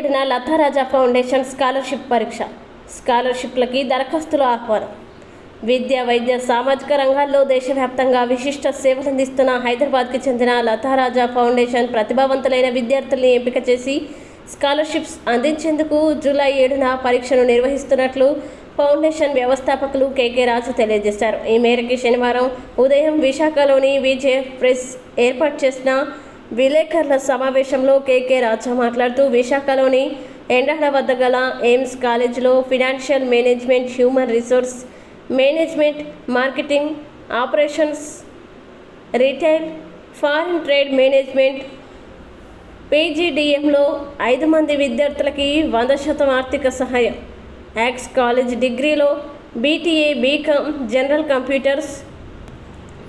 పదిహేడున లతారాజా foundation scholarship పరీక్ష. స్కాలర్షిప్లకి దరఖాస్తులు ఆహ్వానం. విద్య వైద్య సామాజిక రంగాల్లో దేశవ్యాప్తంగా విశిష్ట సేవలందిస్తున్న హైదరాబాద్కి చెందిన లతారాజా ఫౌండేషన్ ప్రతిభావంతులైన విద్యార్థుల్ని ఎంపిక చేసి స్కాలర్షిప్స్ అందించేందుకు జూలై ఏడున పరీక్షను నిర్వహిస్తున్నట్లు ఫౌండేషన్ వ్యవస్థాపకులు కేకే రాజు తెలియజేశారు. ఈ మేరకు శనివారం ఉదయం విశాఖలోని విజయ ప్రెస్ ఏర్పాటు చేసిన విలేకరుల సమావేశంలో కేకే రాజా మాట్లాడుతూ విశాఖలోని ఎండాడ వద్ద గల ఎయిమ్స్ కాలేజీలో financial management human resource management marketing operations retail foreign trade management పీజీడిఎంలో ఐదు మంది విద్యార్థులకి వంద శాతం ఆర్థిక సహాయం. యాక్స్ కాలేజ్ డిగ్రీలో BTA BCom general computers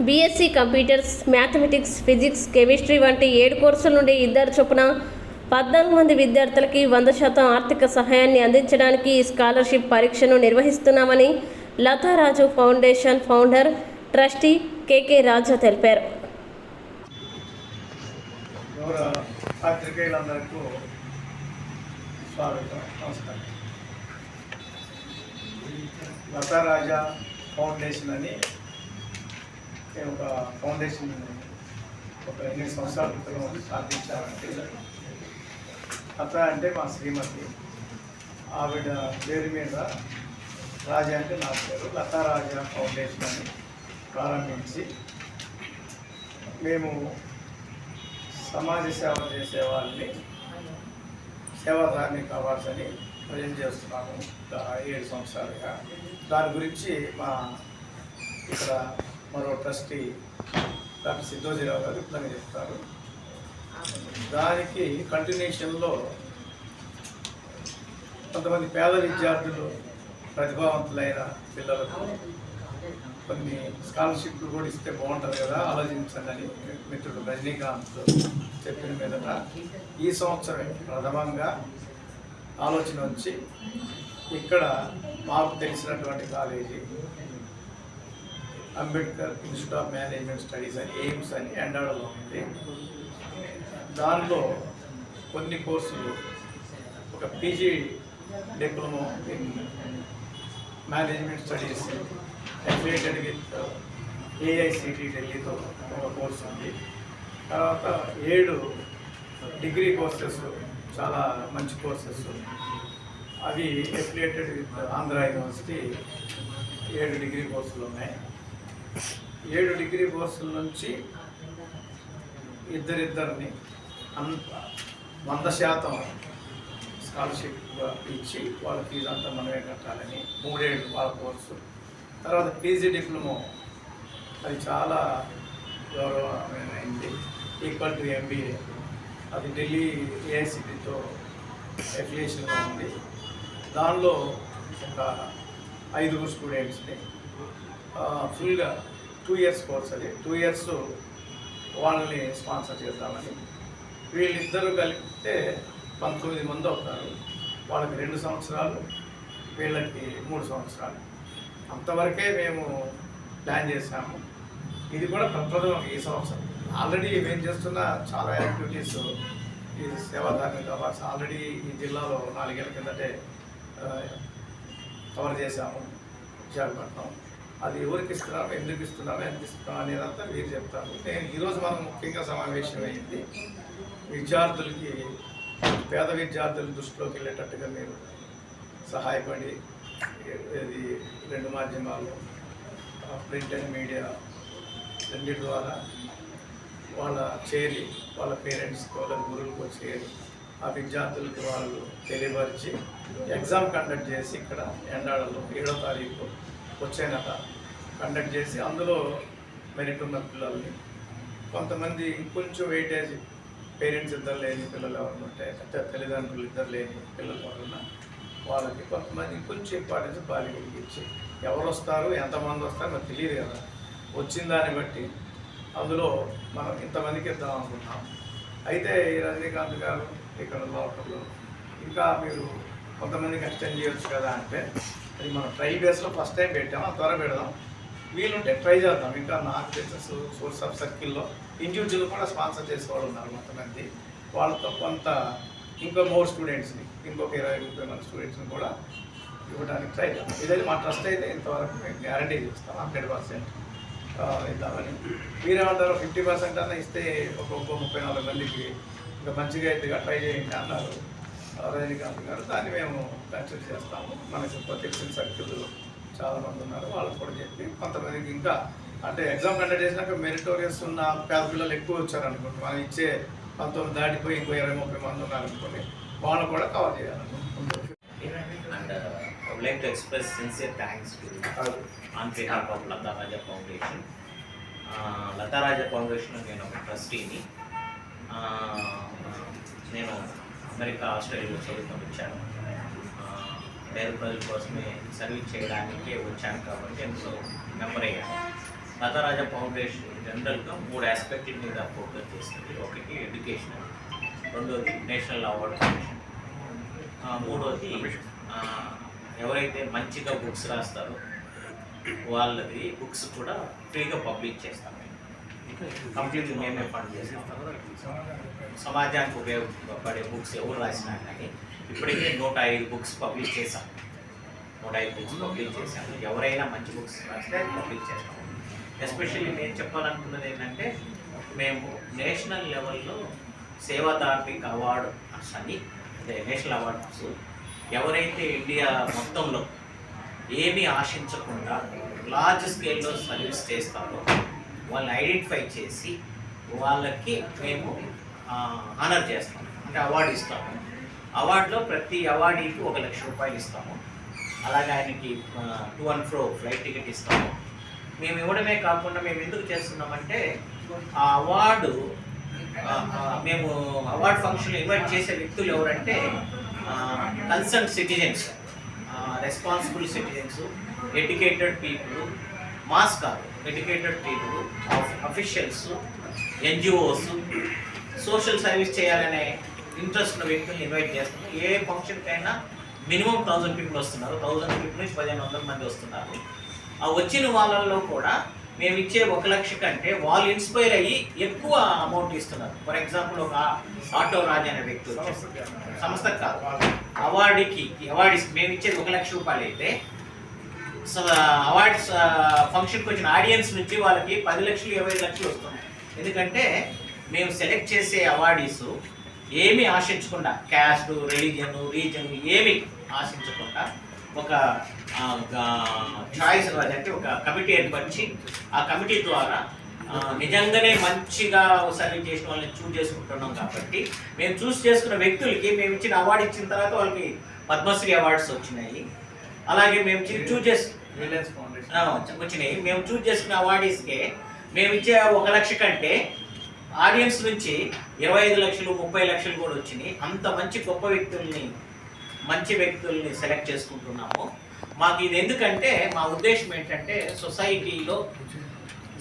BSc computers mathematics physics chemistry వంటి ఏడు కోర్సుల నుండి ఇద్దరు చొప్పున పద్నాలుగు మంది విద్యార్థులకి వంద శాతం ఆర్థిక సహాయాన్ని అందించడానికి ఈ స్కాలర్షిప్ పరీక్షను నిర్వహిస్తున్నామని Latharaju foundation founder trustee KK Raja తెలిపారు. లతారాజా ఫౌండేషన్ అని నేను ఒక ఫౌండేషన్ ఒక ఎనిమిది సంవత్సరాల క్రితం సాధించాలంటే అత్త అంటే మా శ్రీమతి. ఆవిడ పేరు మీద రాజా అంటే నా పేరు. లతారాజా ఫౌండేషన్ అని ప్రారంభించి మేము సమాజ సేవ చేసే వాళ్ళని సేవాదారిని కావాల్సని ప్రజలు చేస్తున్నాము. ఏడు సంవత్సరాలుగా. దాని గురించి మా ఇక్కడ మరో ట్రస్టీ డాక్టర్ సిద్ధోజీరావు గారు ఇట్లా చెప్తారు. దానికి కంటిన్యూషన్లో కొంతమంది పేద విద్యార్థులు ప్రతిభావంతులైన పిల్లలకు కొన్ని స్కాలర్షిప్లు కూడా ఇస్తే బాగుంటుంది కదా ఆలోచించండి అని మిత్రుడు రజనీకాంత్ చెప్పిన మీదట. ఈ సంవత్సరం ప్రథమంగా ఆలోచన వచ్చి ఇక్కడ మాకు తెలిసినటువంటి college Ambedkar institute of management studies అని ఎయిమ్స్ అని ఎండాడలో ఉంది? దానిలో కొన్ని కోర్సులు ఒక PG diploma in management studies affiliated with AICTE ఢిల్లీతో ఒక కోర్స్ ఉంది. తర్వాత ఏడు డిగ్రీ కోర్సెస్ చాలా మంచి కోర్సెస్. అవి అఫిలియేటెడ్ విత్ ఆంధ్ర యూనివర్సిటీ ఏడు డిగ్రీ కోర్సులు ఉన్నాయి. ఏడు డిగ్రీ కోర్సుల నుంచి ఇద్దరిద్దరిని అంత వంద శాతం స్కాలర్షిప్ ఇచ్చి వాళ్ళ ఫీజు అంతా మనమే కట్టాలని మూడేళ్ళు వాళ్ళ కోర్సు. తర్వాత పీజీ డిప్లొమో. అది చాలా గౌరవమైనది. Equal to MBA. అది ఢిల్లీ ఏఐసిటీతో అఫిలియేషన్గా ఉంది. దానిలో ఒక ఐదుగురు స్టూడెంట్స్ని ఫుల్గా టూ ఇయర్స్ కోర్స్ అది. టూ ఇయర్స్ వాళ్ళని స్పాన్సర్ చేద్దామని. వీళ్ళిద్దరూ కలిపితే పంతొమ్మిది మంది అవుతారు. వాళ్ళకి రెండు సంవత్సరాలు వీళ్ళకి మూడు సంవత్సరాలు. అంతవరకే మేము ప్లాన్ చేసాము ఇది కూడా ప్రప్రథమం ఈ సంవత్సరం. ఆల్రెడీ మేము చేస్తున్న చాలా యాక్టివిటీస్ ఈ సేవాధార్మిక అవార్డ్స్ ఆల్రెడీ ఈ జిల్లాలో నాలుగేళ్ళ కిందటే కవర్ చేశాము. విశాఖపట్నం. అది ఎవరికి ఇస్తున్నాము ఎందుకు ఇస్తున్నాము ఎంత ఇస్తున్నాము అనేదంతా మీరు చెప్తారు. నేను ఈరోజు మనం ముఖ్యంగా సమావేశం అయింది. విద్యార్థులకి పేద విద్యార్థుల దృష్టిలోకి వెళ్ళేటట్టుగా మీరు సహాయపడి ఇది రెండు మాధ్యమాలు ప్రింట్ అండ్ మీడియా రెండింటి ద్వారా వాళ్ళ చేరి వాళ్ళ పేరెంట్స్ వాళ్ళ గురువులకు చేరి ఆ విద్యార్థులకి వాళ్ళు తెలియపరిచి ఎగ్జామ్ కండక్ట్ చేసి ఇక్కడ ఎండాడలో ఏడో తారీఖు వచ్చే కండక్ట్ చేసి అందులో మెరిట్ ఉన్న పిల్లల్ని కొంతమంది కొంచెం వెయిటేజ్ పేరెంట్స్ ఇద్దరు లేని పిల్లలు ఎవరు ఉంటే అంటే తల్లిదండ్రులు ఇద్దరు లేని పిల్లలు ఎవరున్నా వాళ్ళకి కొంతమంది కొంచెం ఇంపార్టెన్స్ బాలికలకి ఇచ్చి ఎవరు వస్తారు ఎంతమంది వస్తారు మనకు తెలియదు కదా. వచ్చిన దాన్ని బట్టి అందులో మనం ఇంతమందికి ఇద్దాం అనుకుంటున్నాం. అయితే రజనీకాంత్ గారు ఇక్కడ లోకల్లో ఇంకా మీరు కొంతమందికి ఎక్స్టెండ్ చేయొచ్చు కదా అంటే అది మనం ట్రై బేస్లో ఫస్ట్ టైం పెట్టాము ఆ త్వర పెడదాం. వీలుంటే ట్రై చేద్దాం. ఇంకా నాకు తెలిసిన సోర్స్ ఆఫ్ సర్కిల్లో ఇండివిజువల్ కూడా స్పాన్సర్ చేసేవాళ్ళు ఉన్నారు కొంతమంది. వాళ్ళతో కొంత ఇంకో మోర్ స్టూడెంట్స్ని ఇంకొక ఇరవై ముప్పై మంది స్టూడెంట్స్ని కూడా ఇవ్వడానికి ట్రై చేద్దాం. ఇదైతే మా ట్రస్ట్ అయితే ఇంతవరకు మేము గ్యారంటీ చేస్తాం హండ్రెడ్ పర్సెంట్ ఇద్దామని. మీరేమంటారు? ఫిఫ్టీ పర్సెంట్ అన్న ఇస్తే ఒక ముప్పై నలభై మందికి ఇంకా మంచిగా అయితే ట్రై చేయండి అన్నారు. రజనీకాంత్ గారు. దాన్ని మేము కన్సిడర్ చేస్తాము. మనకు తెలిసిన సర్కిల్ చాలా మంది ఉన్నారు. వాళ్ళకి కూడా చెప్పి కొంతమందికి ఇంకా అంటే ఎగ్జామ్ కండక్ట్ చేసినాక మెరిటోరియస్ ఉన్న పేద పిల్లలు ఎక్కువ వచ్చారు అనుకోండి. మనం ఇచ్చే పంతొమ్మిది దాటిపోయి ఇంకో ఇరవై ముప్పై మంది ఉన్నారు అనుకోండి. వాళ్ళు కూడా కవర్ చేయాలనుకుంటున్నాం. Uh, Foundation. Uh, Latha Raja foundation నేను ఒక ట్రస్టీని నేను అమెరికా ఆస్ట్రేలియాలో చదువుకొని వచ్చాను. Uh, పేద ప్రజల కోసమే సర్వీస్ చేయడానికి వచ్చాను కాబట్టి అందులో మెంబర్ అయ్యాను. లతా ఫౌండేషన్ జనరల్గా మూడు ఆస్పెక్ట్ల మీద ఫోకస్ చేస్తుంది. ఒకటి ఎడ్యుకేషన్ రెండోది నేషనల్ అవార్డ్ కమిషన్. మూడోది ఎవరైతే మంచిగా బుక్స్ రాస్తారో వాళ్ళది బుక్స్ కూడా ఫ్రీగా పబ్లిష్ చేస్తాం కంప్లీట్ మేమే ఫండ్ చేస్తాం సమాజానికి ఉపయోగపడే బుక్స్ ఎవరు రాసినా కానీ ఇప్పటికే నూట ఐదు బుక్స్ పబ్లిష్ చేశాం. నూట ఐదు బుక్స్ పబ్లిష్ చేశాము ఎవరైనా మంచి బుక్స్ రాస్తే పబ్లిష్ చేస్తాం. ఎస్పెషల్లీ నేను చెప్పాలనుకున్నది ఏంటంటే మేము నేషనల్ లెవెల్లో సేవాదార్మిక్ అవార్డు అని అదే నేషనల్ అవార్డ్స్ ఎవరైతే ఇండియా మొత్తంలో ఏమీ ఆశించకుండా లార్జ్ స్కేల్లో సర్వీస్ చేస్తారో వాళ్ళని ఐడెంటిఫై చేసి వాళ్ళకి మేము ఆనర్ చేస్తాం అంటే అవార్డు ఇస్తాము. అవార్డులో ప్రతి అవార్డీకి ఒక లక్ష రూపాయలు ఇస్తాము. అలాగే ఆయనకి to and fro flight ticket ఇస్తాము. మేము ఇవ్వడమే కాకుండా మేము ఎందుకు చేస్తున్నామంటే ఆ అవార్డు మేము అవార్డ్ ఫంక్షన్ ఇన్వైట్ చేసే వ్యక్తులు ఎవరంటే concern citizens responsible citizens educated people mass కాదు. Educated people officials NGOs social service చేయాలనే ఇంట్రెస్ట్ ఉన్న వ్యక్తుల్ని ఇన్వైట్ చేస్తున్నాం ఏ ఫంక్షన్కైనా మినిమం థౌజండ్ పీపుల్ వస్తున్నారు. థౌజండ్ పీపుల్ నుంచి పదిహేను వందల మంది వస్తున్నారు. ఆ వచ్చిన వాళ్ళల్లో కూడా మేము ఇచ్చే ఒక లక్ష కంటే వాళ్ళు ఇన్స్పైర్ అయ్యి ఎక్కువ అమౌంట్ ఇస్తున్నారు. ఫర్ ఎగ్జాంపుల్ ఒక ఆటో రాజ్ అనే వ్యక్తి. సంస్థకు కాదు. అవార్డుకి అవార్డు మేము ఇచ్చేది ఒక లక్ష రూపాయలు అయితే అవార్డ్స్ ఫంక్షన్కి వచ్చిన ఆడియన్స్ నుంచి వాళ్ళకి పది లక్షలు ఇరవై లక్షలు వస్తున్నాయి. ఎందుకంటే మేము సెలెక్ట్ చేసే అవార్డీస్ ఏమీ ఆశించకుండా క్యాస్ట్ రిలీజన్ రీజన్ ఏమి ఆశించకుండా ఒక చాయిస్ అంటే ఒక కమిటీ ఏర్పరిచి ఆ కమిటీ ద్వారా నిజంగానే మంచిగా సర్వీస్ చేసిన వాళ్ళని చూస్ చేసుకుంటున్నాం కాబట్టి మేము చూస్ చేసుకున్న వ్యక్తులకి మేము ఇచ్చిన అవార్డు ఇచ్చిన తర్వాత వాళ్ళకి పద్మశ్రీ అవార్డ్స్ వచ్చినాయి. అలాగే మేము చూస్ చేసి రిలయన్స్ ఫౌండేషన్ ఆ, వచ్చినాయి. మేము చూస్ చేసుకున్న అవార్డీస్కే మేము ఇచ్చే ఒక లక్ష కంటే ఆడియన్స్ నుంచి ఇరవై ఐదు లక్షలు ముప్పై లక్షలు కూడా వచ్చినాయి. అంత మంచి గొప్ప వ్యక్తుల్ని మంచి వ్యక్తుల్ని సెలెక్ట్ చేసుకుంటున్నాము. మాకు ఇది ఎందుకంటే మా ఉద్దేశం ఏంటంటే సొసైటీలో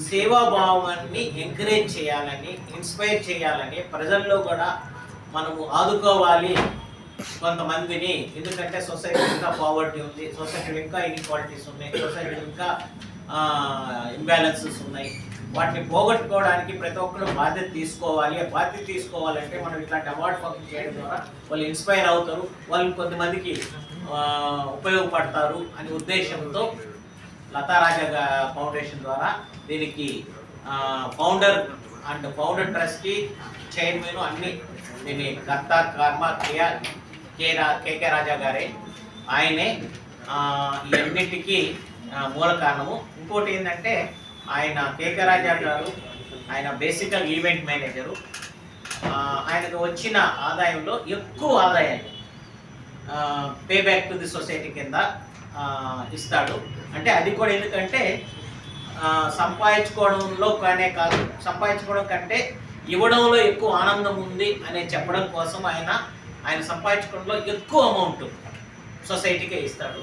సేవాభావాన్ని ఎంకరేజ్ చేయాలని ఇన్స్పైర్ చేయాలని ప్రజల్లో కూడా మనము ఆదుకోవాలి. కొంతమందిని ఎందుకంటే సొసైటీ ఇంకా పావర్టీ ఉంది సొసైటీలో ఇంకా ఇన్ఈక్వాలిటీస్ ఉన్నాయి సొసైటీలో ఇంకా ఇంబ్యాలెన్సెస్ ఉన్నాయి. వాటిని పోగొట్టుకోవడానికి ప్రతి ఒక్కరు బాధ్యత తీసుకోవాలి. ఆ బాధ్యత తీసుకోవాలంటే మనం ఇట్లాంటి అవార్డ్ ఫంక్షన్ చేయడం ద్వారా వాళ్ళు ఇన్స్పైర్ అవుతారు. వాళ్ళు కొంతమందికి ఉపయోగపడతారు అనే ఉద్దేశంతో లతారాజా ఫౌండేషన్ ద్వారా దీనికి founder and founder trustee chairman అన్ని దీని కర్త కర్మ క్రియ కే రా కేకే రాజా గారే. ఆయనే ఇవన్నిటికీ ఈ మూల కారణము. ఇంకోటి ఏంటంటే ఆయన కేకే రాజా గారు ఆయన బేసికల్ ఈవెంట్ మేనేజరు. ఆయనకు వచ్చిన ఆదాయంలో ఎక్కువ ఆదాయాన్ని pay back to the society కింద ఇస్తాడు. అంటే అది కూడా ఎందుకంటే సంపాదించుకోవడంలో కానే కాదు. సంపాదించుకోవడం కంటే ఇవ్వడంలో ఎక్కువ ఆనందం ఉంది అనే చెప్పడం కోసం ఆయన ఆయన సంపాదించుకోవడంలో ఎక్కువ అమౌంట్ సొసైటీకే ఇస్తాడు.